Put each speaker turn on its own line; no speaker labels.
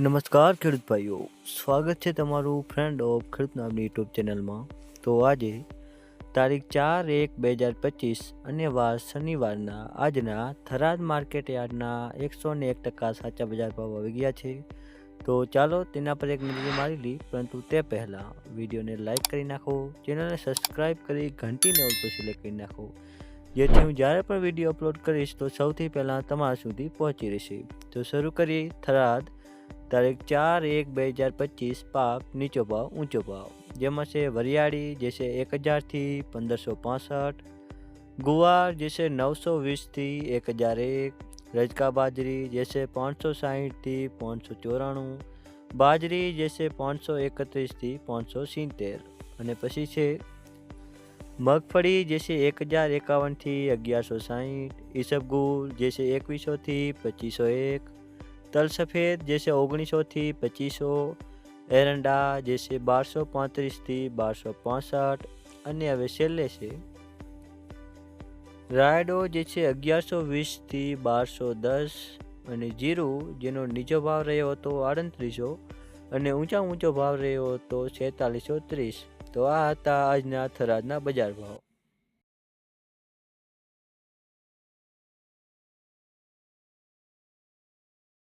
નમસ્કાર, ખેડૂત ભાઈઓ. સ્વાગત છે તમારું ફ્રેન્ડ ઓફ ખેડૂત નામની યુટ્યુબ ચેનલમાં. તો આજે તારીખ ચાર એક બે હજાર પચીસ અને વાર શનિવારના, આજના થરાદ માર્કેટ યાર્ડના એકસો ને એક ટકા સાચા બજાર ભાવ આવી ગયા છે. તો ચાલો તેના પર એક નજર મારી લઈ પરંતુ તે પહેલાં વિડીયોને લાઇક કરી નાખો, ચેનલને સબસ્ક્રાઈબ કરી ઘંટીને ઓલ પર સિલેક્ટ કરી નાખો. જેથી હું જ્યારે પણ વીડિયો અપલોડ કરીશ, તો સૌથી પહેલાં તમારા સુધી પહોંચી રહેશે. તો શરૂ કરીએ થરાદ તારીખ ચાર એક બે હજાર પચીસ પાક નીચો ભાવ, ઊંચો ભાવ. જેમાં છે વરિયાળી, જે છે એક હજારથી પંદરસો પાસઠ. ગુવાર, જે છે નવસો વીસથી એક હજાર એક. રજકા બાજરી, જે છે પાંચસો સાહીઠથી પાંચસો ચોરાણું. બાજરી, જે છે પાંચસો એકત્રીસથી પાંચસો સિત્તેર. અને પછી છે મગફળી, જે છે એક હજાર એકાવનથી અગિયારસો સાહીઠ. ઈસબગુલ જે છે એકવીસોથી પચીસો એક. તલ સફેદ, જે છે ઓગણીસોથી પચીસો. એરંડા, જે છે બારસો પાંત્રીસથી બારસો પાસઠ. અને હવે છેલ્લે છે. રાયડો, જે છે અગિયારસો વીસથી બારસો દસ. અને જીરું, જેનો નીચો ભાવ રહ્યો હતો આડત્રીસો. અને ઊંચા ઊંચો ભાવ રહ્યો હતો છેતાલીસો ત્રીસ. તો આ હતા આજના થરાદના બજાર ભાવ.